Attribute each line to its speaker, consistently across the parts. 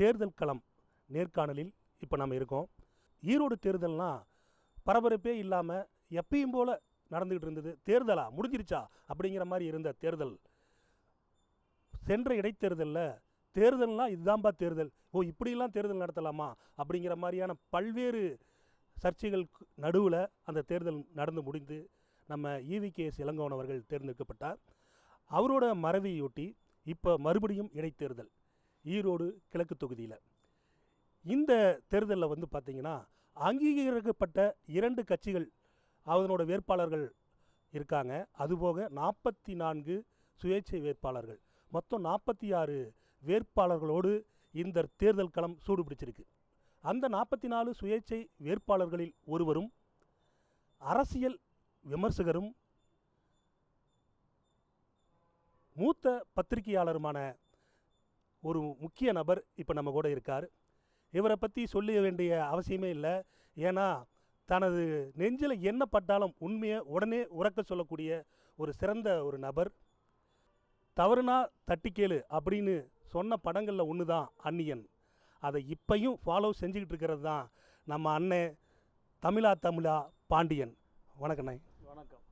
Speaker 1: தேர்தல் களம் நேர்காணலில் இப்போ நம்ம இருக்கோம். ஈரோடு தேர்தல்னா பரபரப்பே இல்லாமல் எப்பயும் போல் நடந்துக்கிட்டு இருந்தது. தேர்தலா? முடிஞ்சிருச்சா? அப்படிங்கிற மாதிரி இருந்த தேர்தல். சென்ற இடைத்தேர்தலில் தேர்தல்னால் இதுதான்பா தேர்தல். ஓ இப்படியெல்லாம் தேர்தல் நடத்தலாமா? அப்படிங்கிற மாதிரியான பல்வேறு சர்ச்சைகள் நடுவில் அந்த தேர்தல் நடந்து முடிந்து நம்ம இவிகேஎஸ் இளங்கோவன் அவர்கள் தேர்ந்தெடுக்கப்பட்டார். அவரோட மறைவையொட்டி இப்போ மறுபடியும் இடைத்தேர்தல். ஈரோடு கிழக்கு தொகுதியில். இந்த தேர்தலில் வந்து பார்த்திங்கன்னா அங்கீகரிக்கப்பட்ட இரண்டு கட்சிகள் அதனோட வேட்பாளர்கள் இருக்காங்க. அதுபோக நாற்பத்தி நான்கு சுயேட்சை வேட்பாளர்கள். மொத்தம் நாற்பத்தி ஆறு வேட்பாளர்களோடு இந்த தேர்தல் களம் சூடுபிடிச்சிருக்கு. அந்த நாற்பத்தி நாலு சுயேட்சை வேட்பாளர்களில் ஒருவரும் அரசியல் விமர்சகரும் மூத்த பத்திரிகையாளருமான ஒரு முக்கிய நபர் இப்போ நம்ம கூட இருக்கார். இவரை பற்றி சொல்ல வேண்டிய அவசியமே இல்லை. ஏன்னா தனது நெஞ்சில் என்ன பட்டாலும் உண்மையை உடனே உறக்க சொல்லக்கூடிய ஒரு சிறந்த ஒரு நபர். தவறுனா தட்டி கேளு அப்படின்னு சொன்ன படங்களில் ஒன்று தான் அந்நியன். அதை இப்பையும் ஃபாலோ செஞ்சுக்கிட்டு இருக்கிறது தான் நம்ம அண்ணன் தமிழா தமிழா பாண்டியன். வணக்கண்ணே
Speaker 2: வணக்கம்.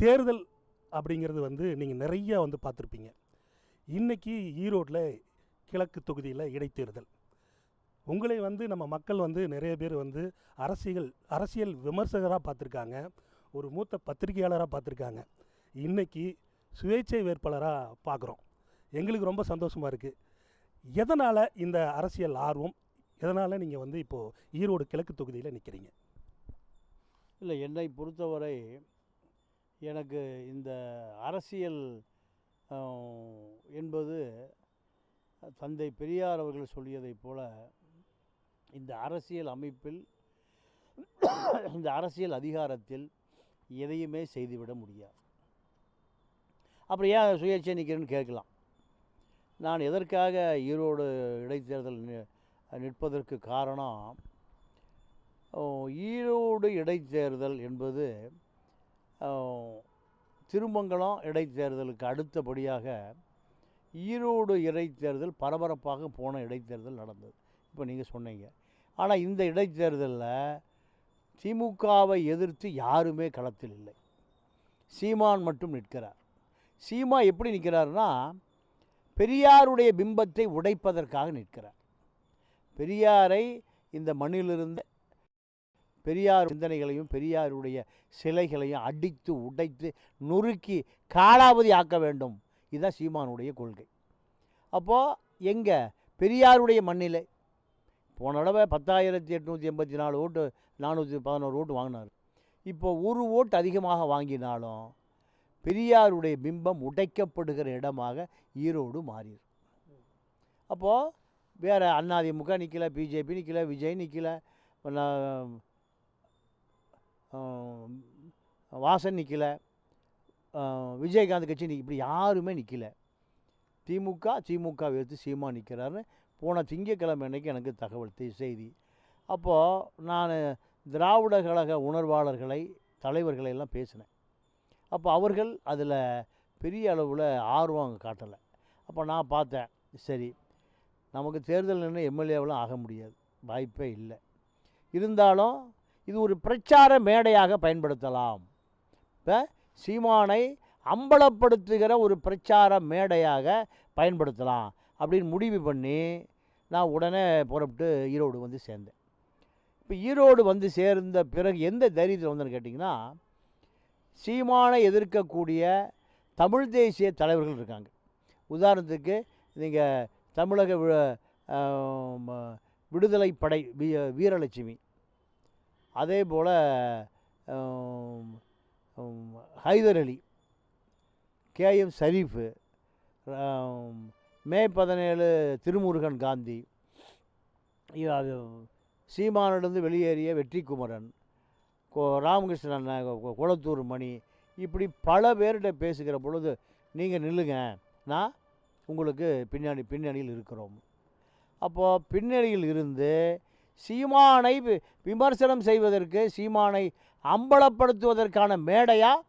Speaker 1: தேர்தல் அப்படிங்கிறது வந்து நீங்கள் நிறைய வந்து பார்த்துருப்பீங்க. இன்றைக்கி ஈரோட்டில் கிழக்கு தொகுதியில் இடைத்தேர்தல். உங்களை வந்து நம்ம மக்கள் வந்து நிறைய பேர் வந்து அரசியல் அரசியல் விமர்சகராக பார்த்துருக்காங்க. ஒரு மூத்த பத்திரிகையாளராக பார்த்துருக்காங்க. இன்றைக்கி சுயேட்சை வேட்பாளராக பார்க்குறோம். எங்களுக்கு ரொம்ப சந்தோஷமாக இருக்குது எதனால் இந்த அரசியல் ஆர்வம்? எதனால் நீங்கள் வந்து இப்போது ஈரோடு கிழக்கு தொகுதியில் நிற்கிறீங்க
Speaker 2: இல்லை என்னை பொறுத்தவரை எனக்கு இந்த அரசியல் என்பது தந்தை பெரியார் அவர்கள் சொல்லியதைப் போல இந்த அரசியல் அமைப்பில் இந்த அரசியல் அதிகாரத்தில் எதையுமே செய்துவிட முடியாது. அப்புறம் ஏன் சுயேட்சை நிற்கிறேன்னு கேட்கலாம். நான் எதற்காக ஈரோடு இடைத்தேர்தல் நிற்பதற்கு காரணம் ஈரோடு இடைத்தேர்தல் என்பது திருமங்கலம் இடைத்தேர்தலுக்கு அடுத்தபடியாக ஈரோடு இடைத்தேர்தல் பரபரப்பாக போன இடைத்தேர்தல் நடந்தது. இப்போ நீங்கள் சொன்னீங்க. ஆனால் இந்த இடைத்தேர்தலில் திமுகவை எதிர்த்து யாருமே களத்தில் இல்லை. சீமான் மட்டும் நிற்கிறார். சீமா எப்படி நிற்கிறாருன்னா பெரியாருடைய பிம்பத்தை உடைப்பதற்காக நிற்கிறார். பெரியாரை இந்த மண்ணிலிருந்து பெரியார் சிந்தனைகளையும் பெரியாருடைய சிலைகளையும் அடித்து உடைத்து நொறுக்கி காலாவதி ஆக்க வேண்டும். இதுதான் சீமானுடைய கொள்கை. அப்போது எங்கே? பெரியாருடைய மண்ணில். போன தடவை பத்தாயிரத்தி எட்நூற்றி எண்பத்தி நாலு ஓட்டு நானூற்றி பதினோரு ஓட்டு வாங்கினார். இப்போ ஒரு ஓட்டு அதிகமாக வாங்கினாலும் பெரியாருடைய பிம்பம் உடைக்கப்படுகிற இடமாக ஈரோடு மாறிடு அப்போது வேறு அதிமுக நிற்கல பிஜேபி நிற்கல விஜய் நிற்கல வாசன் நிற்கலை விஜயகாந்த் கட்சி நிற்க இப்படி யாருமே நிற்கலை திமுக திமுக எடுத்து சீமா நிற்கிறாருன்னு போன திங்கட்கிழமை அன்னைக்கு எனக்கு தகவல் செய்தி. அப்போது நான் திராவிட கழக உணர்வாளர்களை தலைவர்களை எல்லாம் பேசினேன். அப்போ அவர்கள் அதில் பெரிய அளவில் ஆர்வம் அங்கே காட்டலை. அப்போ நான் பார்த்தேன் சரி நமக்கு தேர்தல் நின்று எம்எல்ஏவெலாம் ஆக முடியாது வாய்ப்பே இல்லை. இருந்தாலும் இது ஒரு பிரச்சார மேடையாக பயன்படுத்தலாம். இப்போ சீமானை அம்பலப்படுத்துகிற ஒரு பிரச்சார மேடையாக பயன்படுத்தலாம் அப்படின்னு முடிவு பண்ணி நான் உடனே புறப்பட்டு ஈரோடு வந்து சேர்ந்தேன். இப்போ ஈரோடு வந்து சேர்ந்த பிறகு எந்த தைரியத்தில் வந்தேன்னு கேட்டிங்கன்னா சீமானை எதிர்க்கக்கூடிய தமிழ் தேசிய தலைவர்கள் இருக்காங்க. உதாரணத்துக்கு நீங்கள் தமிழக விடுதலை படை வீ வீரலட்சுமி. அதே போல் ஹைதர் அலி கேஎம் ஷரீஃபு மே பதினேழு திருமுருகன் காந்தி அது சீமானிலிருந்து வெளியேறிய வெற்றி குமரன் கோ ராமகிருஷ்ணன் குளத்தூர் மணி இப்படி பல பேர்கிட்ட பேசுகிற பொழுது நீங்கள் நில்லுங்க நான் உங்களுக்கு பின்னாடி பின்னணியில் இருக்கிறோம். அப்போது பின்னணியில் இருந்து சீமானை வி- விமர்சனம் செய்வதற்கு சீமானை அம்பலப்படுத்துவதற்கான மேடையாக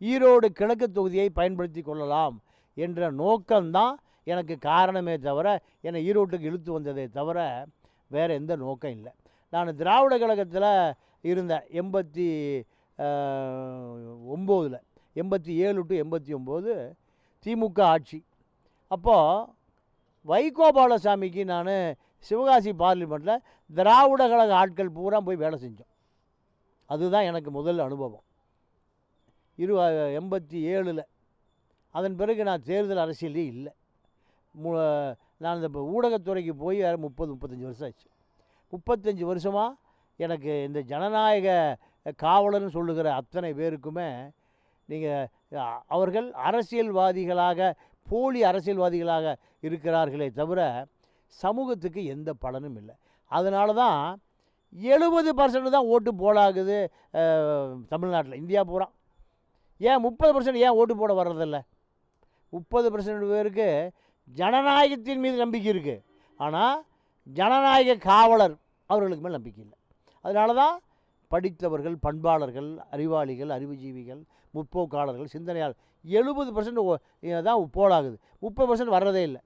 Speaker 2: ஈரோடு கிழக்கு தொகுதியை பயன்படுத்தி கொள்ளலாம் என்ற நோக்கம்தான் எனக்கு காரணமே தவிர என்னை ஈரோட்டுக்கு இழுத்து வந்ததே தவிர வேறு எந்த நோக்கம் இல்லை. நான் திராவிட கழகத்தில் இருந்தேன் எண்பத்தி ஒம்போதில். எண்பத்தி ஏழு டு எண்பத்தி ஒம்பது திமுக ஆட்சி. அப்போது வைகோபாலசாமிக்கு நான் சிவகாசி பார்லிமெண்ட்டில் திராவிட கழக ஆட்கள் பூரா போய் வேலை செஞ்சோம். அதுதான் எனக்கு முதல் அனுபவம். இரு எண்பத்தி ஏழில். அதன் பிறகு நான் தேர்தல் அரசியலே இல்லை. மு நான் இந்த ஊடகத்துறைக்கு போய் வேறு முப்பது முப்பத்தஞ்சு வருஷம் ஆச்சு. முப்பத்தஞ்சு வருஷமாக எனக்கு இந்த ஜனநாயக காவலர்னு சொல்லுகிற அத்தனை பேருக்குமே நீங்கள் அவர்கள் அரசியல்வாதிகளாக போலி அரசியல்வாதிகளாக இருக்கிறார்களே தவிர சமூகத்துக்கு எந்த பலனும் இல்லை. அதனால தான் எழுபது பர்சன்ட் தான் ஓட்டு போலாகுது தமிழ்நாட்டில். இந்தியா பூரா. ஏன் முப்பது பர்சன்ட் ஏன் ஓட்டு போட வர்றதில்ல? முப்பது பர்சன்ட் பேருக்கு ஜனநாயகத்தின் மீது நம்பிக்கை இருக்குது ஆனால் ஜனநாயக காவலர் அவர்களுக்கு மேல் நம்பிக்கை இல்லை. அதனால தான் படித்தவர்கள் பண்பாளர்கள் அறிவாளிகள் அறிவுஜீவிகள் முற்போக்காளர்கள் சிந்தனையாளர் எழுபது பர்சன்ட் தான் போலாகுது முப்பது பர்சன்ட் வர்றதே இல்லை.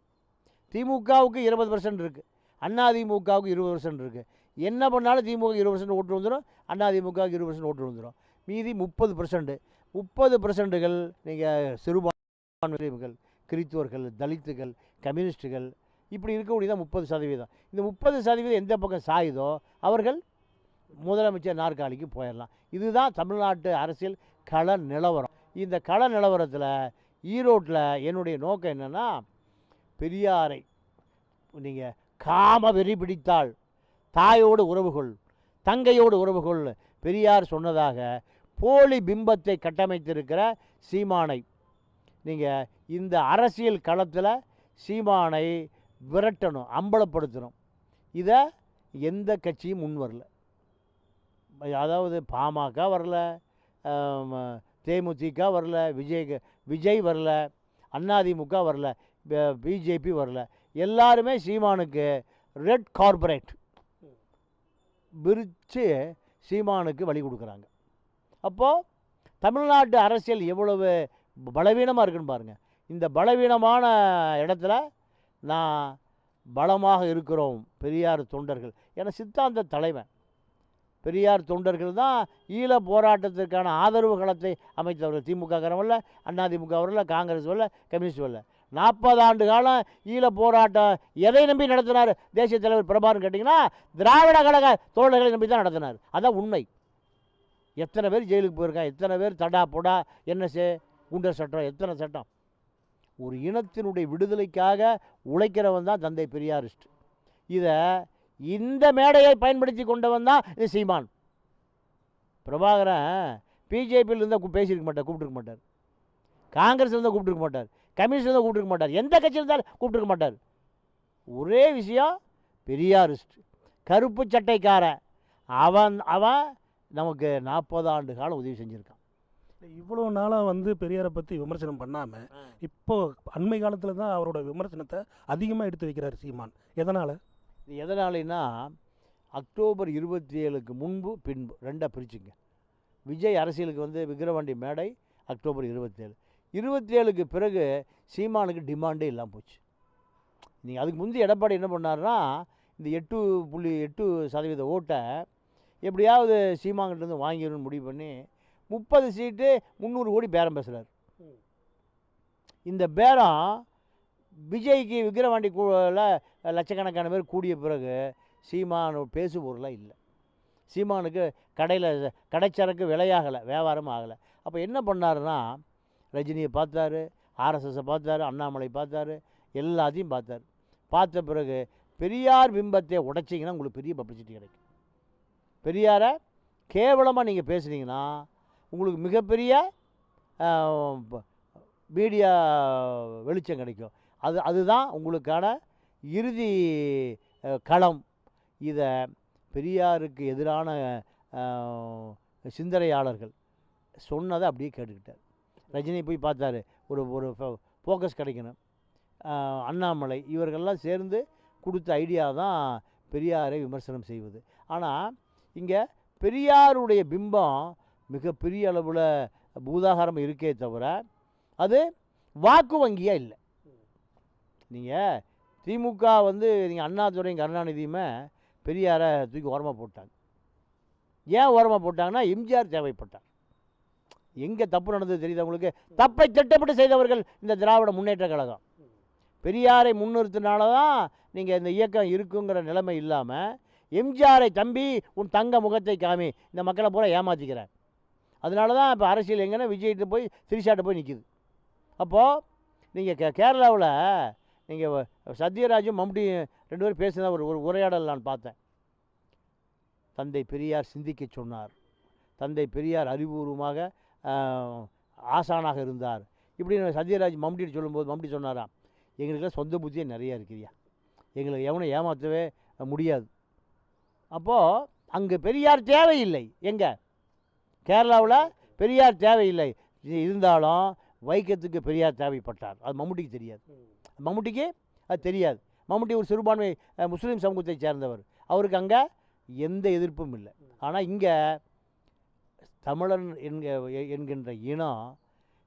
Speaker 2: திமுகவுக்கு இருபது பர்சன்ட் இருக்குது அண்ணா திமுகவுக்கு இருபது பர்சன்ட் இருக்குது என்ன பண்ணாலும் திமுக இருபது பர்சன்ட் ஓட்டு வந்துடும் அண்ணா திமுகவுக்கு இருபது பர்சன்ட் ஓட்டு வந்துடும் மீதி முப்பது பர்சன்ட் முப்பது பர்சன்ட்டுகள் நீங்கள் சிறுபான்மைகள் கிறித்துவர்கள் தலித்துகள் கம்யூனிஸ்ட்டுகள் இப்படி இருக்கக்கூடியதான் முப்பது சதவீதம். இந்த முப்பது சதவீதம் எந்த பக்கம் சாயுதோ அவர்கள் முதலமைச்சர் நாற்காலிக்கு போயிடலாம் இதுதான் தமிழ்நாட்டு அரசியல் கள நிலவரம். இந்த கள நிலவரத்தில் ஈரோட்டில் என்னுடைய நோக்கம் என்னென்னா பெரியாரை நீங்கள் காம வெறி பிடித்தால் தாயோடு உறவுகொள் தங்கையோடு உறவுகொள் பெரியார் சொன்னதாக போலி பிம்பத்தை கட்டமைத்திருக்கிற சீமானை நீங்கள் இந்த அரசியல் களத்தில் சீமானை விரட்டணும் அம்பலப்படுத்தணும். இதை எந்த கட்சியும் முன் வரல. அதாவது பாமக வரல தேமுதிக வரல விஜய் விஜய் வரல அதிமுக வரல. பிஜேபி வரல. எல்லாருமே சீமானுக்கு ரெட் கார்பரேட் விரித்து சீமானுக்கு வழி கொடுக்குறாங்க. அப்போது தமிழ்நாட்டு அரசியல் எவ்வளவு பலவீனமாக இருக்குன்னு பாருங்கள் இந்த பலவீனமான இடத்துல நான் பலமாக இருக்கிறோம் பெரியார் தொண்டர்கள். என சித்தாந்த தலைவன். பெரியார் தொண்டர்கள் தான் ஈழ போராட்டத்திற்கான ஆதரவு களத்தை அமைத்தவர்கள். திமுக காரவரில் அதிமுக வரல காங்கிரஸ் வரல கம்யூனிஸ்ட் வரல. நாற்பது ஆண்டு காலம் ஈழ போராட்டம் எதை நம்பி நடத்தினார் தேசிய தலைவர் பிரபாகரன் கேட்டிங்கன்னா திராவிட கழக தோழர்களை நம்பி தான் நடத்தினார். அதான் உண்மை. எத்தனை பேர் ஜெயிலுக்கு போயிருக்கான் எத்தனை பேர் தடா பொடா? என்எஸ்ஏ குண்டர் சட்டம் எத்தனை சட்டம்? ஒரு இனத்தினுடைய விடுதலைக்காக உழைக்கிறவன் தான் தந்தை பெரியாரிஸ்ட். இதை இந்த மேடையை பயன்படுத்தி கொண்டவன் தான் இது சீமான். பிரபாகரன் பிஜேபியில் இருந்தால் பேசியிருக்க மாட்டார் கூப்பிட்டுருக்க மாட்டார். காங்கிரஸ் இருந்தால் கூப்பிட்டுருக்க மாட்டார். கம்யூனிஸ்ட் இருந்தால் கூப்பிட்டுருக்க மாட்டார். எந்த கட்சியில் இருந்தாலும் கூப்பிட்டுருக்க மாட்டார். ஒரே விஷயம் பெரியாரிஸ்ட் கருப்பு சட்டைக்காரன் அவன் அவன் நமக்கு நாற்பது ஆண்டு காலம் உதவி செஞ்சுருக்கான்.
Speaker 1: இவ்வளோ நாளாக வந்து பெரியாரை பற்றி விமர்சனம் பண்ணாமல் இப்போ அண்மை காலத்தில் தான் அவரோட விமர்சனத்தை அதிகமாக எடுத்து வைக்கிறார் சீமான். எதனால்?
Speaker 2: இது எதனாலனா அக்டோபர் இருபத்தி ஏழுக்கு முன்பு பின்பு ரெண்டாக பிரிச்சுங்க. விஜய் அரசியலுக்கு வந்து விக்கிரவாண்டி மேடை அக்டோபர் இருபத்தேழு. இருபத்தி ஏழுக்கு பிறகு சீமானுக்கு டிமாண்டே இல்லாமல் போச்சு. நீங்கள் அதுக்கு முந்தைய எடப்பாடி என்ன பண்ணாருன்னா இந்த எட்டு புள்ளி எட்டு சதவீத ஓட்டை எப்படியாவது சீமாங்கிட்டேருந்து வாங்கிடணும்னு முடிவு பண்ணி முப்பது சீட்டு முந்நூறு கோடி பேரம் பேசுகிறார் இந்த பேரம் விஜய்க்கு விக்கிரவாண்டி கூல லட்சக்கணக்கான பேர் கூடிய பிறகு சீமானு பேசு பொருளாக இல்லை. சீமானுக்கு கடையில் கடைச்சரக்கு விலையாகலை வியாபாரம் ஆகலை. அப்போ என்ன பண்ணாருன்னா ரஜினியை பார்த்தாரு ஆர்எஸ்எஸை பார்த்தாரு அண்ணாமலை பார்த்தாரு எல்லாத்தையும் பார்த்தாரு. பார்த்த பிறகு பெரியார் பிம்பத்தை உடைச்சிங்கன்னா உங்களுக்கு பெரிய பப்ளிசிட்டி கிடைக்கும். பெரியாரை கேவலமாக நீங்கள் பேசுனீங்கன்னா உங்களுக்கு மிகப்பெரிய மீடியா வெளிச்சம் கிடைக்கும். அது அதுதான் உங்களுக்கான இறுதி களம். இதை பெரியாருக்கு எதிரான சிந்தனையாளர்கள் சொன்னதை அப்படியே கேட்டுக்கிட்டார். ரஜினி போய் பார்த்தாரு. ஒரு ஒரு ஃபோக்கஸ் கிடைக்கணும். அண்ணாமலை இவர்கள்லாம் சேர்ந்து கொடுத்த ஐடியா தான் பெரியாரை விமர்சனம் செய்வது. ஆனால் இங்கே பெரியாருடைய பிம்பம் மிகப்பெரிய அளவில் பூதாகாரம் இருக்கே தவிர அது வாக்கு வங்கியாக இல்லை. நீங்கள் திமுக வந்து நீங்கள் அண்ணாதுரையும் கருணாநிதியுமே பெரியாரை தூக்கி ஓரமாக போட்டாங்க. ஏன் ஓரமாக போட்டாங்கன்னா எம்ஜிஆர் தேவைப்பட்டார். எங்கே தப்பு நடந்தது தெரியுது உங்களுக்கு? தப்பை திட்டமிட்டு செய்தவர்கள் இந்த திராவிட முன்னேற்ற கழகம். பெரியாரை முன்னிறுத்தினால தான் நீங்கள் இந்த இயக்கம் இருக்குங்கிற நிலைமை இல்லாமல் எம்ஜிஆரை தம்பி உன் தங்க முகத்தை காமி இந்த மக்களை பூரா ஏமாற்றிக்கிறேன் அதனால தான் இப்போ அரசியல் எங்கன்னா விஜய்கிட்ட போய் திரிஷாட்ட போய் நிற்கிது அப்போது நீங்கள் கே கேரளாவில் நீங்கள் சத்யராஜும் மம்முட்டி ரெண்டு பேரும் பேசின ஒரு ஒரு உரையாடல் நான் பார்த்தேன். தந்தை பெரியார் சிந்திக்க சொன்னார். தந்தை பெரியார் அறிவுபூர்வமாக ஆசானாக இருந்தார். இப்படின்னு சத்யராஜ் மம்முட்டி சொல்லும்போது மம்முட்டி சொன்னாராம் எங்களுக்கெல்லாம் சொந்த புத்தியே நிறைய இருக்குதுயா எங்களுக்கு எவனை ஏமாற்றவே முடியாது. அப்போது அங்கே பெரியார் தேவையில்லை. எங்கே? கேரளாவில் பெரியார் தேவையில்லை. இருந்தாலும் வைக்கத்துக்கு பெரியார் தேவைப்பட்டார். அது மம்முட்டிக்கு தெரியாது. மம்முட்டிக்கு அது தெரியாது. மம்முட்டி ஒரு சிறுபான்மை முஸ்லீம் சமூகத்தை சேர்ந்தவர். அவருக்கு அங்கே எந்த எதிர்ப்பும் இல்லை. ஆனால் இங்கே தமிழன் என்க என்கின்ற இனம்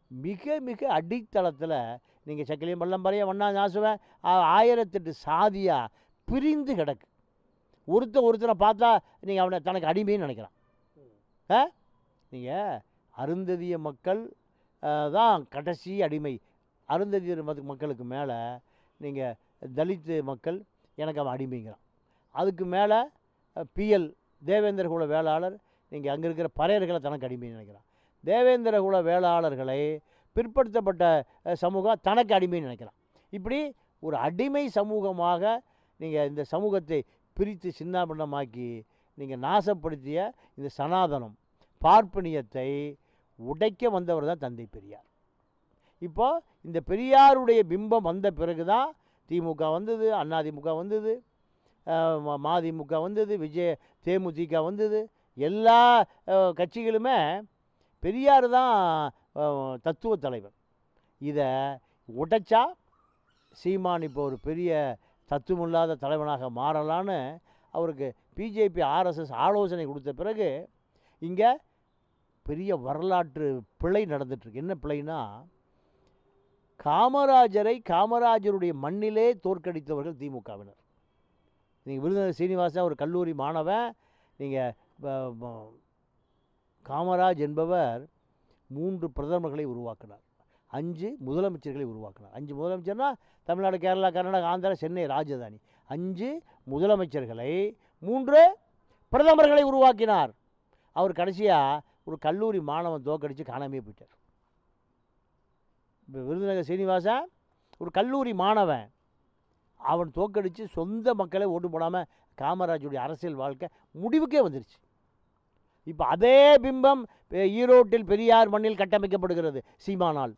Speaker 2: மிக மிக அடித்தளத்தில் நீங்கள் சக்கிலியம் பள்ளம்பறைய ஒன்றா நாசுவன். ஆயிரத்தெட்டு சாதியாக பிரிந்து கிடக்கு. ஒருத்தன் ஒருத்தனை பார்த்தா நீங்கள் அவனை தனக்கு அடிமைன்னு நினைக்கிறான். ஆ? நீங்கள் அருந்ததிய மக்கள் தான் கடைசி அடிமை. அருந்ததியர் மக்களுக்கு மேலே நீங்கள் தலித்து மக்கள் எனக்கு அவன் அடிமைங்கிறான். அதுக்கு மேலே பிஎல் தேவேந்திர குல வேளாளர் நீங்கள் அங்கே இருக்கிற பறையர்களை தனக்கு அடிமைன்னு நினைக்கிறான். தேவேந்திர குல வேளாளர்களை பிற்படுத்தப்பட்ட சமூகம் தனக்கு அடிமைன்னு நினைக்கிறான். இப்படி ஒரு அடிமை சமூகமாக நீங்கள் இந்த சமூகத்தை பிரித்து சின்னாபின்னமாக்கி நீங்கள் நாசப்படுத்திய இந்த சனாதனம் பார்ப்பனியத்தை உடைக்க வந்தவர் தான் தந்தை பெரியார். இப்போ இந்த பெரியாருடைய பிம்பம் வந்த பிறகு தான் திமுக வந்தது அதிமுக வந்தது மாதிமுக மதிமுக வந்தது விஜய தேமுதிக வந்தது. எல்லா கட்சிகளுமே பெரியார் தான் தத்துவ தலைவர். இதை உடைச்சா சீமான் இப்போ ஒரு பெரிய தத்துவமில்லாத தலைவனாக மாறலான்னு அவருக்கு பிஜேபி ஆர்எஸ்எஸ் ஆலோசனை கொடுத்த பிறகு இங்கே பெரிய வரலாற்று பிழை நடந்துட்டுருக்கு. என்ன பிழைனா காமராஜரை காமராஜருடைய மண்ணிலே தோற்கடித்தவர்கள் திமுகவினர். நீங்கள் விருதுநகர் சீனிவாசன் ஒரு கல்லூரி மாணவன் நீங்கள் காமராஜ் என்பவர் மூன்று பிரதமர்களை உருவாக்கினார். அஞ்சு முதலமைச்சர்களை உருவாக்கினார். அஞ்சு முதலமைச்சர்னா தமிழ்நாடு கேரளா கர்நாடகா ஆந்திரா சென்னை ராஜதானி. அஞ்சு முதலமைச்சர்களை மூன்று பிரதமர்களை உருவாக்கினார். அவர் கடைசியாக ஒரு கல்லூரி மாணவன் தோக்கடித்து காணாமே போயிட்டார். இப்போ விருதுநகர் சீனிவாசன் ஒரு கல்லூரி மாணவன். அவன் தோக்கடித்து சொந்த மக்களை ஓட்டு போடாமல் காமராஜுடைய அரசியல் வாழ்க்கை முடிவுக்கே வந்துருச்சு. இப்போ அதே பிம்பம் ஈரோட்டில் பெரியார் மண்ணில் கட்டமைக்கப்படுகிறது சீமானால்.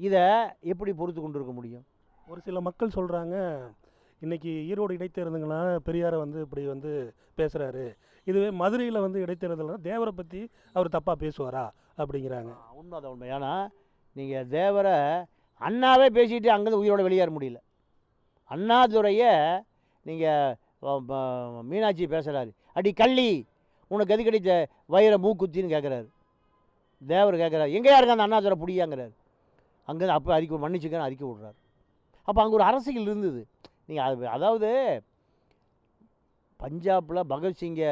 Speaker 2: இதை எப்படி பொறுத்து கொண்டிருக்க முடியும்?
Speaker 1: ஒரு சில மக்கள் சொல்கிறாங்க இன்னைக்கு ஈரோடு இடைத்தேர்தல்களால பெரியாரை வந்து இப்படி வந்து பேசுகிறாரு இதுவே மதுரையில் வந்து இடைத்தேர்தல்னா தேவரை பற்றி அவர் தப்பாக பேசுவாரா? அப்படிங்கிறாங்க.
Speaker 2: உண்மைதான் உண்மை ஏன்னா நீங்கள் தேவரை அண்ணாவே பேசிட்டு அங்கேருந்து உயிரோட வெளியேற முடியல. அண்ணாதுரையை நீங்கள் மீனாட்சி பேசுகிறாரு அடி கள்ளி! உனக்கு எது கிடைச்ச வயிற மூக்குத்தின்னு கேட்குறாரு தேவர் கேட்குறாரு எங்கேயா இருக்க அந்த அண்ணாதுரை புடியாங்கிறாரு. அங்கேருந்து அப்போ அறிக்கை மன்னிச்சுக்கன்னு அறிக்கை விட்றாரு. அப்போ அங்கே ஒரு அரசியல் இருந்தது. நீங்கள் அது அதாவது பஞ்சாபில் பகத்சிங்கை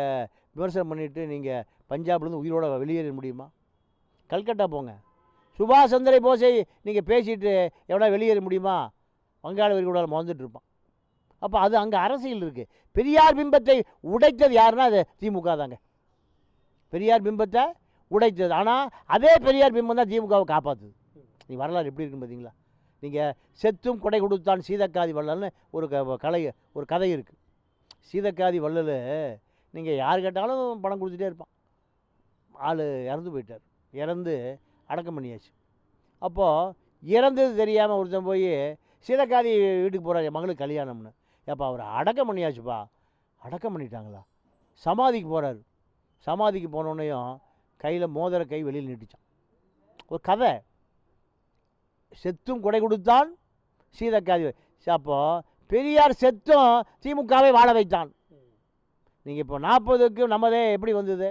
Speaker 2: விமர்சனம் பண்ணிவிட்டு நீங்கள் பஞ்சாப்லேருந்து உயிரோட வெளியேற முடியுமா? கல்கட்டா போங்க. சுபாஷ் சந்திர போஸை நீங்கள் பேசிட்டு எவ்வளோ வெளியேற முடியுமா? வங்காள விரிகுடால மறந்துட்டு இருப்பான். அப்போ அது அங்கே அரசியல் இருக்குது பெரியார் பிம்பத்தை உடைத்தது யாருன்னா அது திமுக தாங்க. பெரியார் பிம்பத்தை உடைத்தது. ஆனால் அதே பெரியார் பிம்பம் தான் திமுகவை காப்பாற்றுது நீ வரலாறு எப்படி இருக்குன்னு பார்த்தீங்களா நீங்கள் செத்தும் கொடை கொடுத்தான் சீதக்காதி வள்ளல்னு ஒரு க கலை ஒரு கதை இருக்குது சீதக்காதி வள்ளல் நீங்கள் யார் கேட்டாலும் பணம் கொடுத்துட்டே இருப்பான். ஆள் இறந்து போயிட்டார். இறந்து அடக்கம் பண்ணியாச்சு. அப்போது இறந்தது தெரியாமல் ஒருத்தன் போய் சீதக்காதி வீட்டுக்கு போகிறார் என் மகளுக்கு கல்யாணம்னு. ஏப்பா அவர் அடக்கம் பண்ணியாச்சுப்பா. அடக்கம் பண்ணிட்டாங்களா? சமாதிக்கு போகிறாரு சமாதிக்கு போனோடனையும் கையில் மோதிர கை வெளியில் நீட்டிச்சான். ஒரு கதை. செத்தும் கொடை கொடுத்தான் சீதக்காதி அப்போ பெரியார் செத்தும் திமுகவை வாழ வைத்தான். நீங்கள் இப்போ நாற்பதுக்கு நம்மதே எப்படி வந்தது?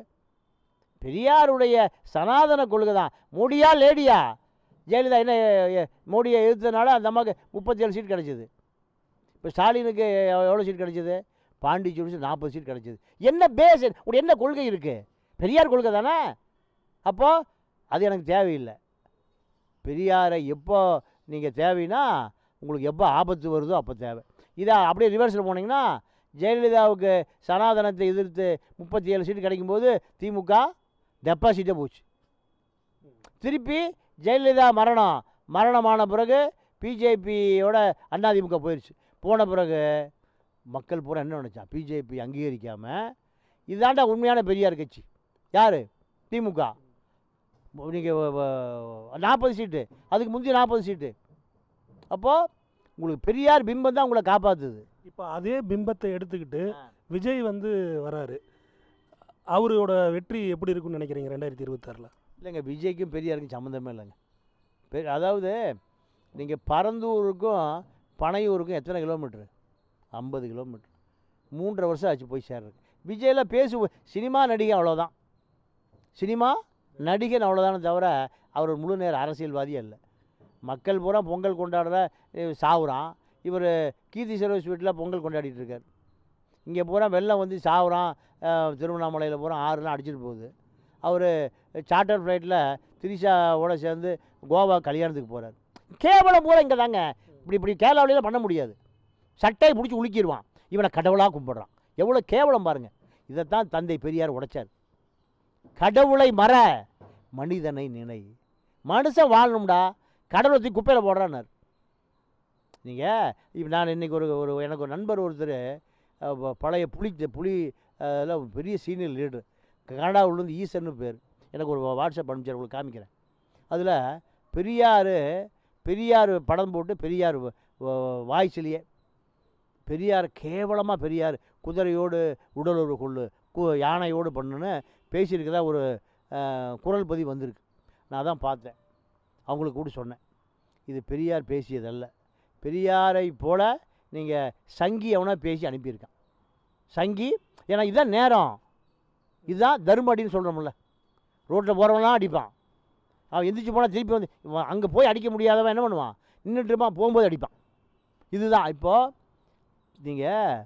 Speaker 2: பெரியாருடைய சனாதன கொள்கை தான். மோடியா லேடியா? ஜெயலலிதா என்ன மோடியை எதிர்த்தனால அந்த அம்மாவுக்கு முப்பத்தி ஏழு சீட் கிடச்சிது. இப்போ ஸ்டாலினுக்கு எவ்வளோ சீட் கிடச்சிது? பாண்டிச்சேரி நாற்பது சீட் கிடச்சிது. என்ன பேஸ் உடைய என்ன கொள்கை இருக்குது பெரியார் கொள்கை தானே? அப்போது அது எனக்கு தேவையில்லை. பெரியாரை எப்போ நீங்கள் தேவைன்னா உங்களுக்கு எப்போ ஆபத்து வருதோ அப்போ தேவை. இதை அப்படியே ரிவர்ஸில் போனீங்கன்னா ஜெயலலிதாவுக்கு சனாதனத்தை எதிர்த்து முப்பத்தி ஏழு சீட்டு கிடைக்கும்போது திமுக டெபாசிட்டே போச்சு. திருப்பி ஜெயலலிதா மரணம். மரணமான பிறகு பிஜேபியோட அதிமுக போயிடுச்சு போன பிறகு மக்கள் பூரா என்ன நினச்சான் பிஜேபி அங்கீகரிக்காமல் இதாண்டா உண்மையான பெரியார் கட்சி. யார்? திமுக. நீங்கள் நாற்பது சீட்டு. அதுக்கு முந்தைய நாற்பது சீட்டு. அப்போது உங்களுக்கு பெரியார் பிம்பம் தான் உங்களை காப்பாற்றுது
Speaker 1: இப்போ அதே பிம்பத்தை எடுத்துக்கிட்டு. விஜய் வந்து வராரு. அவரோட வெற்றி எப்படி இருக்கும்னு நினைக்கிறீங்க ரெண்டாயிரத்தி இருபத்தாறில்?
Speaker 2: இல்லைங்க விஜய்க்கும் பெரியாருக்கும் சம்மந்தமே இல்லைங்க. பெ அதாவது நீங்கள் பரந்தூருக்கும் பனையூருக்கும் எத்தனை கிலோமீட்ரு ஐம்பது கிலோமீட்ரு மூன்றரை வருஷம் ஆச்சு போய் சேர்றதுக்கு. விஜயெல்லாம் பேசு சினிமா நடிகை அவ்வளோதான் சினிமா நடிகன் அவ்வளோதானே தவிர அவர் ஒரு முழு நேர அரசியல்வாதி அல்ல. மக்கள் பூரா பொங்கல் கொண்டாடுற சாவுறான் இவர் கீர்த்தி சர்வீஸ் வீட்டில் பொங்கல் கொண்டாடிட்டு இருக்கார். இங்கே பூரா வெள்ளம் வந்து சாவுறான் திருவண்ணாமலையில் பூரா ஆறுலாம் அடிச்சிட்டு போகுது. அவர் சார்ட்டர் ஃப்ளைட்டில் திரிஷாவோட சேர்ந்து கோவா கல்யாணத்துக்கு போகிறார் கேவலம் பூரா இங்கே தாங்க இப்படி இப்படி கேரளாவிலாம் பண்ண முடியாது. சட்டையை பிடிச்சி உலுக்கிடுவான். இவனை கடவுளாக கும்பிடுறான். எவ்வளோ கேவலம் பாருங்கள் இதைத்தான் தந்தை பெரியார் உடைச்சார். கடவுளை மற மனிதனை நினை. மனுஷன் வாழணும்டா. கடவுளை தூக்கி குப்பையில் போடுறான்னார். நீங்கள் இப்போ நான் இன்றைக்கி ஒரு ஒரு எனக்கு ஒரு நண்பர் ஒருத்தர் பழைய புலி புலி அதெல்லாம் பெரிய சீனியர் லீடர் கனடாவிலேருந்து ஈசன்னு பேர். எனக்கு ஒரு வாட்ஸ்அப் அனுப்பிச்சார் உங்களுக்கு காமிக்கிறேன். அதில் பெரியார் பெரியார் படம் போட்டு பெரியார் வாய்ஸ்லேயே பெரியார் கேவலமாக பெரியார் குதிரையோடு உடலுறவு கொள்ளு கு யானையோடு பண்ணுன்னு பேசியிருக்கதா ஒரு குரல் பதிவு வந்திருக்கு. நான் தான் பார்த்தேன். அவங்களுக்கு கூட சொன்னேன். இது பெரியார் பேசியதல்ல. பெரியாரை போல் நீங்கள் சங்கி அவனா பேசி அனுப்பியிருக்கான். சங்கி ஏன்னா இதுதான் நேரம். இதுதான் தர்மடின்னு சொல்கிறோம்ல ரோட்டில் போகிறவனா அடிப்பான். அவன் எந்திரிச்சு போனால் திருப்பி வந்து அங்கே போய் அடிக்க முடியாதவன் என்ன பண்ணுவான்? நின்றுட்டுமா போகும்போது அடிப்பான். இதுதான். இப்போது நீங்கள்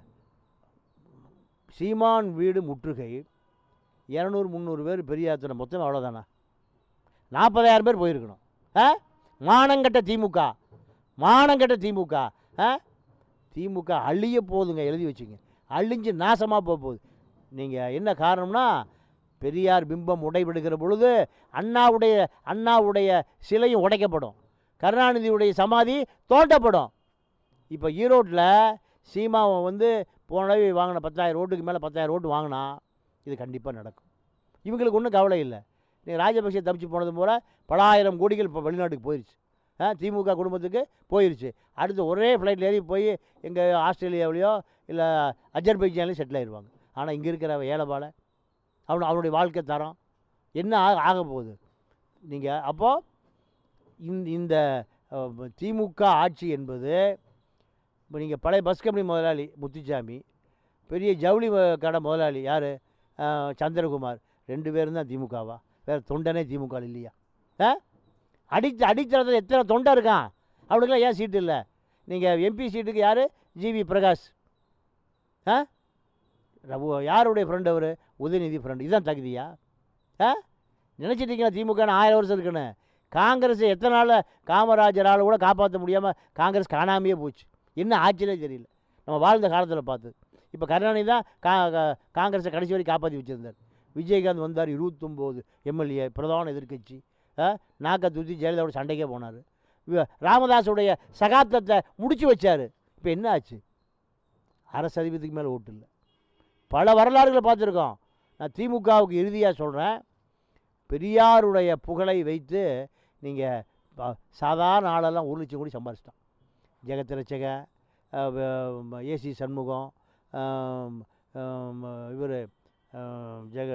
Speaker 2: சீமான் வீடு முற்றுகை இரநூறு முந்நூறு பேர் பெரியாத்திர மொத்தம் அவ்வளோதானா நாற்பதாயிரம் பேர் போயிருக்கணும். ஆ? மானங்கட்ட திமுக. மானங்கட்ட திமுக. ஆ? திமுக அழிய போகுதுங்க எழுதி வச்சுங்க. அழிஞ்சு நாசமாக போக போகுது. நீங்கள் என்ன காரணம்னா பெரியார் பிம்பம் உடைபடுகிற பொழுது அண்ணாவுடைய அண்ணாவுடைய சிலையும் உடைக்கப்படும். கருணாநிதியுடைய சமாதி தோண்டப்படும். இப்போ ஈரோட்டில் சீமாவை வந்து போன தடவை வாங்கின பத்தாயிரம் ஓட்டுக்கு மேலே பத்தாயிரம் ஓட்டு வாங்கினா இது கண்டிப்பாக நடக்கும். இவங்களுக்கு ஒன்றும் கவலை இல்லை. நீங்கள் ராஜபக்சே தப்பிச்சு போனது போல பலாயிரம் கோடிகள் இப்போ வெளிநாட்டுக்கு போயிடுச்சு ஆ திமுக குடும்பத்துக்கு போயிடுச்சு அடுத்து ஒரே ஃப்ளைட்டில் ஏறி போய் எங்கள் ஆஸ்திரேலியாவிலையோ இல்லை அஜர்பைஜான்லேயும் செட்டில் ஆயிடுவாங்க ஆனால் இங்கே இருக்கிற ஏழைபாலை அவனு அவனுடைய வாழ்க்கை தரம் என்ன ஆக ஆக போகுது? நீங்கள் அப்போது இந்த இந்த திமுக ஆட்சி என்பது இப்போ நீங்கள் பழைய பஸ் கம்பெனி முதலாளி முத்துச்சாமி பெரிய ஜவுளி கடை முதலாளி யார்? சந்திரகுமார். ரெண்டு பேரும் தான் திமுகவா? வேறு தொண்டனே திமுக இல்லையா? ஆ? அடித்த அடித்தளத்தில் எத்தனை தொண்டை இருக்கான்? அவனுக்குலாம் ஏன் சீட்டு இல்லை? நீங்கள் எம்பி சீட்டுக்கு யார்? G V Prakash. ஆ? ரவு யாருடைய ஃப்ரெண்டு அவர்? உதயநிதி ஃப்ரெண்டு இதுதான் தகுதியா? ஆ? நினச்சிட்டீங்களா திமுக ஆயிரம் வருஷம் இருக்குன்னு? காங்கிரஸ் எத்தனை நாள் காமராஜரால் கூட காப்பாற்ற முடியாமல் காங்கிரஸ் காணாமையே போச்சு. என்ன ஆட்சியிலே தெரியல. நம்ம வாழ்ந்த காலத்தில் பார்த்து. இப்போ கருணாநிதி தான் கா காங்கிரஸை கடைசி வரை காப்பாற்றி வச்சுருந்தார். விஜயகாந்த் வந்தார் இருபத்தொம்போது எம்எல்ஏ பிரதான எதிர்க்கட்சி. ஆ, நாக்கை தூத்தி ஜெயலலிதாவோட சண்டைக்கே போனார். ராமதாஸுடைய சகாப்தத்தை முடிச்சு வச்சார். இப்போ என்ன ஆச்சு? அரசு சதவீதத்துக்கு மேலே ஓட்டு இல்லை. பல வரலாறுகளை பார்த்துருக்கோம். நான் திமுகவுக்கு இறுதியாக சொல்கிறேன் பெரியாருடைய புகழை வைத்து நீங்கள் சாதாரண ஆளெல்லாம் ஒரு லட்சம் கோடி சம்பாரிச்சிட்டான். ஜெகத்ரட்சக ஏசி சண்முகம் இவர் ஜெக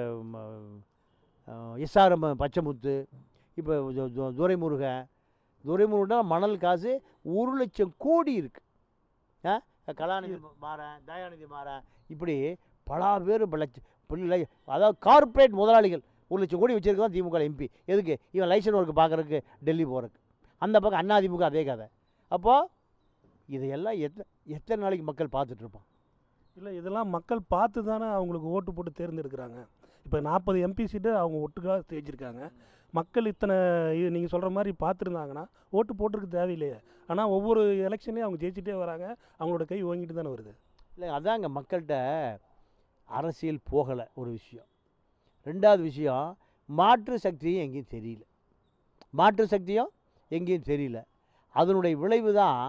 Speaker 2: எஸ்ஆர்எம் பச்சைமுத்து இப்போ துரைமுருகன் துரைமுருகன் மணல் காசு ஒரு லட்சம் கோடி இருக்கு. ஆ கலாநிதி மாறன் தயாநிதி மாறன் இப்படி பல பேர் இப்போ லட்ச பிள்ளை அதாவது கார்ப்பரேட் முதலாளிகள் ஒரு லட்சம் கோடி வச்சிருக்கான் திமுக எம்பி எதுக்கு? இவன் லைசன் ஒர்க் பார்க்குறதுக்கு டெல்லி போகிறதுக்கு அந்த பக்கம் அண்ணா திமுக அதே கதை. அப்போது இதையெல்லாம் எத்தனை எத்தனை நாளைக்கு மக்கள் பார்த்துட்டு இருப்பான்
Speaker 1: இல்லை இதெல்லாம் மக்கள் பார்த்து தானே அவங்களுக்கு ஓட்டு போட்டு தேர்ந்தெடுக்கிறாங்க. இப்போ நாற்பது எம்பி சீட்டு அவங்க ஒட்டுக்காக தேய்ச்சிருக்காங்க மக்கள் இத்தனை இது நீங்கள் சொல்கிற மாதிரி பார்த்துருந்தாங்கன்னா ஓட்டு போட்டிருக்க தேவையில்லையே. ஆனால் ஒவ்வொரு எலெக்ஷன்லேயும் அவங்க ஜெயிச்சிட்டே வராங்க. அவங்களோட கை ஓங்கிட்டு தானே வருது.
Speaker 2: இல்லை அதாங்க மக்கள்கிட்ட அரசியல் போகலை ஒரு விஷயம். ரெண்டாவது விஷயம் மாற்று சக்தியும் எங்கேயும் தெரியல. மாற்று சக்தியும் எங்கேயும் தெரியல. அதனுடைய விளைவு தான்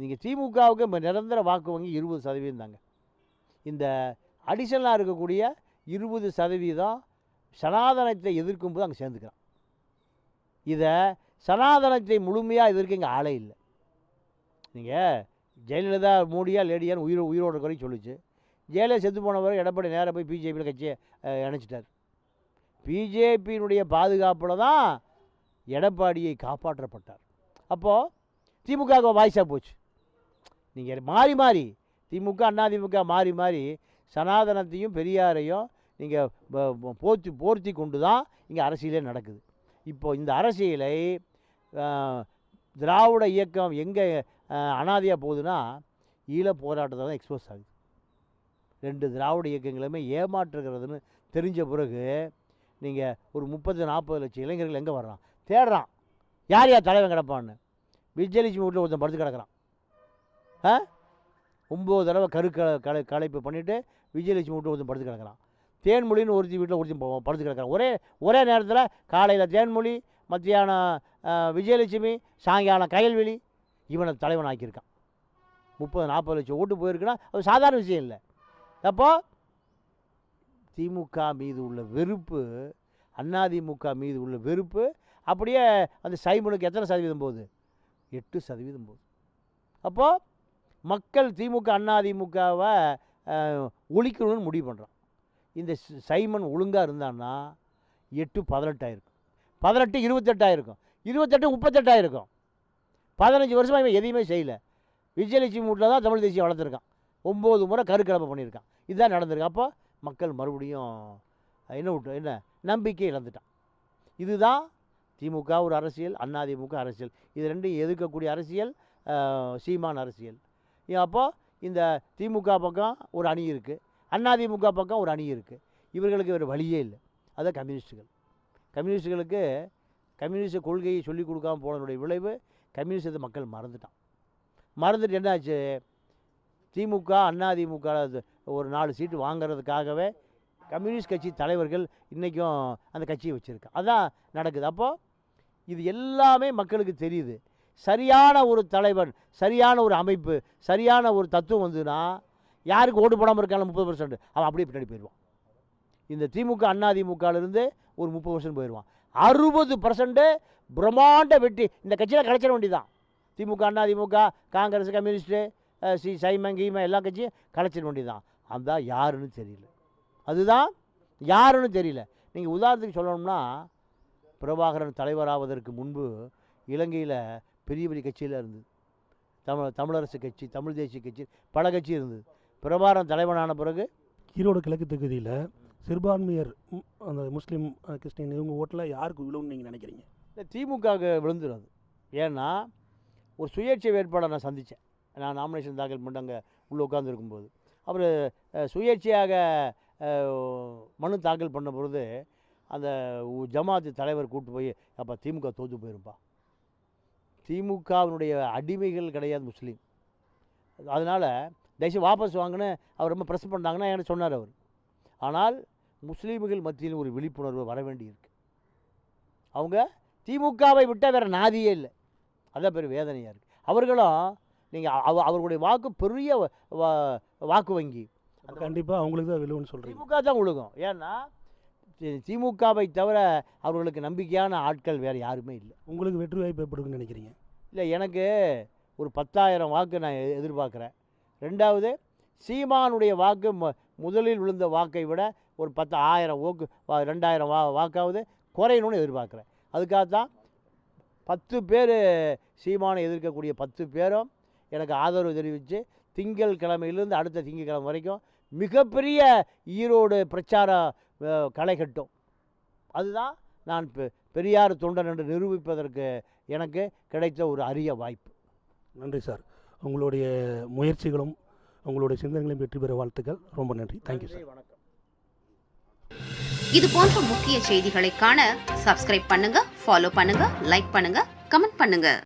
Speaker 2: நீங்கள் திமுகவுக்கு இப்போ நிரந்தர வாக்கு வங்கி இருபது சதவீதம் தாங்க. இந்த அடிஷனலாக இருக்கக்கூடிய இருபது சதவீதம் சனாதனத்தை எதிர்க்கும் போது அங்கே சேர்ந்துக்கிறான். இதை சனாதனத்தை முழுமையாக எதிர்க்க இங்கே ஆளே இல்லை. நீங்கள் ஜெயலலிதா மோடியா லேடியான்னு உயிர் உயிரோட குறை சொல்லிச்சு. ஜெயலலிதா செத்து போனவர் எடப்பாடி நேராக போய் பிஜேபியில் கட்சியை இணைச்சிட்டார். பிஜேபியினுடைய பாதுகாப்பில் தான் எடப்பாடியை காப்பாற்றப்பட்டார். அப்போது திமுக வாய்ஸாக போச்சு. நீங்கள் மாறி மாறி. திமுக அதிமுக மாறி மாறி சனாதனத்தையும் பெரியாரையும் நீங்கள் போர்த்தி போர்த்தி கொண்டு தான் இங்கே அரசியலே நடக்குது. இப்போ இந்த அரசியலை திராவிட இயக்கம் எங்கே அனாதையாக போகுதுன்னா ஈழ போராட்டத்தை தான் எக்ஸ்போஸ் ஆகுது. ரெண்டு திராவிட இயக்கங்களுமே ஏமாற்றுகிறதுன்னு தெரிஞ்ச பிறகு நீங்கள் ஒரு முப்பது நாற்பது லட்சம் இளைஞர்கள் எங்கே வர்றான்? தேடுறான். யார் யார் தலைவன் கிடப்பான்னு? விஜயலட்சுமி வீட்டில் ஒருத்தன் படுத்து கிடக்கிறான். ஒம்பது தடவை கரு க கலை கலைப்பு பண்ணிவிட்டு விஜயலட்சுமி விட்டு ஒருத்தன் படுத்து கிடக்கிறான். தேன்மொழின்னு ஒருத்தி வீட்டில் ஒருத்தி போவோம் படுத்து கிடக்கிறான். ஒரே ஒரே நேரத்தில் காலையில் தேன்மொழி மத்தியானம் விஜயலட்சுமி சாயங்காலம் கயல்வெளி இவனை தலைவன் ஆக்கியிருக்கான். முப்பது நாற்பது லட்சம் ஓட்டு போயிருக்குன்னா அது சாதாரண விஷயம் இல்லை. அப்போ திமுக மீது உள்ள வெறுப்பு அதிமுக மீது உள்ள வெறுப்பு அப்படியே அந்த சைமனுக்கு எத்தனை சதவீதம் போகுது? எட்டு சதவீதம் போகுது. அப்போது மக்கள் திமுக அண்ணா திமுகவை ஒழிக்கணும்னு முடிவு பண்ணுறான் இந்த ஸ்- சைமன் ஒழுங்காக இருந்தான்னா எட்டு பதினெட்டாயிருக்கும் பதினெட்டு இருபத்தெட்டாயிருக்கும் இருபத்தெட்டு முப்பத்தெட்டாயிருக்கும் பதினஞ்சு வருஷமாக இவன் எதையுமே செய்யலை. விஜயலட்சுமி வீட்டில் தான் தமிழ் தேசியம் வளர்த்துருக்கான். ஒம்பது முறை கருக்கலப்பை பண்ணியிருக்கான். இதுதான் நடந்திருக்கு. அப்போ மக்கள் மறுபடியும் என்ன விட்டு என்ன நம்பிக்கை இழந்துட்டான். இதுதான் திமுக ஒரு அரசியல் அதிமுக அரசியல். இது ரெண்டும் எதிர்க்கக்கூடிய அரசியல் சீமான் அரசியல். அப்போது இந்த திமுக பக்கம் ஒரு அணி இருக்குது அதிமுக பக்கம் ஒரு அணி இருக்குது இவர்களுக்கு வேறு வழியே இல்லை. அதுதான் கம்யூனிஸ்ட்டுகள் கம்யூனிஸ்ட்டுகளுக்கு கம்யூனிஸ்ட் கொள்கையை சொல்லிக் கொடுக்காம போனதுடைய விளைவு கம்யூனிஸ்டத்தை மக்கள் மறந்துட்டான். மறந்துட்டு என்னாச்சு? திமுக அதிமுக அது ஒரு நாலு சீட்டு வாங்குறதுக்காகவே கம்யூனிஸ்ட் கட்சி தலைவர்கள் இன்றைக்கும் அந்த கட்சியை வச்சுருக்கா. அதான் நடக்குது. அப்போது இது எல்லாமே மக்களுக்கு தெரியுது. சரியான ஒரு தலைவன் சரியான ஒரு அமைப்பு சரியான ஒரு தத்துவம் வந்ததுன்னா யாருக்கு ஓட்டு போடாமல் இருக்காங்க முப்பது பர்சன்ட் அவன் அப்படியே பின்னாடி போயிடுவான். இந்த திமுக அதிமுகலேருந்து ஒரு முப்பது பர்சன்ட் போயிடுவான் அறுபது பர்சன்ட்டு பிரம்மாண்ட வெற்றி. இந்த கட்சியில் கிடச்சிட வேண்டியதான் திமுக அண்ணா திமுக காங்கிரஸ் கம்யூனிஸ்ட்டு சி சைமன் கீமன் எல்லா கட்சியும் கலைச்சிட வேண்டியதான் அந்த யாருன்னு தெரியல. அதுதான் யாருன்னு தெரியல. நீங்கள் உதாரணத்துக்கு சொல்லணும்னா பிரபாகரன் தலைவராவதற்கு முன்பு இலங்கையில் பெரிய பெரிய கட்சியில் இருந்தது. தமிழ் தமிழரசு கட்சி தமிழ் தேசிய கட்சி பல கட்சி இருந்தது. பிரபாகரன் தலைவனான பிறகு
Speaker 1: ஈரோடு கிழக்கு தொகுதியில் சிறுபான்மையர் அந்த முஸ்லீம் கிறிஸ்டின் இவங்க ஓட்டில் யாருக்கு விழுவுன்னு நீங்கள் நினைக்கிறீங்க?
Speaker 2: இந்த திமுகவுக்கு விழுந்துடும் அது. ஏன்னா ஒரு சுயேட்சை வேட்பாளரை நான் சந்தித்தேன் நான் நாமினேஷன் தாக்கல் பண்ணி அங்கே உள்ளே உட்காந்துருக்கும்போது அவர் சுயேட்சையாக மனு தாக்கல் பண்ண பொழுது அந்த ஜமாத்து தலைவர் கூட்டு போய் அப்போ திமுக தோற்று போயிருப்பா திமுகவினுடைய அடிமைகள் கிடையாது முஸ்லீம். அதனால் தயவுசெய்து வாபஸ் வாங்கினு அவர் ரொம்ப ப்ரெஸ் பண்ணாங்கன்னா என்கிட்ட சொன்னார் அவர். ஆனால் முஸ்லீம்கள் மத்தியில் ஒரு விழிப்புணர்வு வர வேண்டியிருக்கு. அவங்க திமுகவை விட்டால் வேறு நாதியே இல்லை. அதான் பெரிய வேதனையாக இருக்குது அவர்களும் நீங்கள் அவ அவர்களுடைய வாக்கு பெரிய வாக்கு வங்கி.
Speaker 1: கண்டிப்பாக அவங்களுக்கு தான் விழுவுன்னு சொல்கிறீங்க
Speaker 2: திமுக தான் உழுகும். ஏன்னா திமுகவை தவிர அவர்களுக்கு நம்பிக்கையான ஆட்கள் வேறு யாருமே இல்லை.
Speaker 1: உங்களுக்கு வெற்றி வாய்ப்பு எப்படி நினைக்கிறீங்க?
Speaker 2: இல்லை எனக்கு ஒரு பத்தாயிரம் வாக்கு நான் எதிர்பார்க்குறேன். ரெண்டாவது சீமானுடைய வாக்கு மு முதலில் விழுந்த வாக்கை விட ஒரு பத்து ஆயிரம் ஓக்கு வா- ரெண்டாயிரம் வா வாக்காவது குறையணும்னு எதிர்பார்க்குறேன். அதுக்காக தான் பத்து பேர் சீமானை எதிர்க்கக்கூடிய பத்து பேரும் எனக்கு ஆதரவு தெரிவித்து திங்கள் கிழமையிலிருந்து அடுத்த திங்கட்கிழமை வரைக்கும் மிகப்பெரிய ஈரோடு பிரச்சார அஹ், களை கட்டும். அதுதான் நான் பெ- பெரியார் தொண்டன் என்று நிரூபிப்பதற்கு எனக்கு கிடைத்த ஒரு அரிய வாய்ப்பு.
Speaker 1: நன்றி சார். உங்களுடைய முயற்சிகளும் உங்களுடைய சிந்தனைகளையும் வெற்றி பெற வாழ்த்துக்கள். ரொம்ப நன்றி. தேங்க்யூ சார்
Speaker 2: வணக்கம்.
Speaker 3: இது போன்ற முக்கிய செய்திகளை காண சப்ஸ்கிரைப் பண்ணுங்க ஃபாலோ பண்ணுங்க லைக் பண்ணுங்க கமெண்ட் பண்ணுங்க.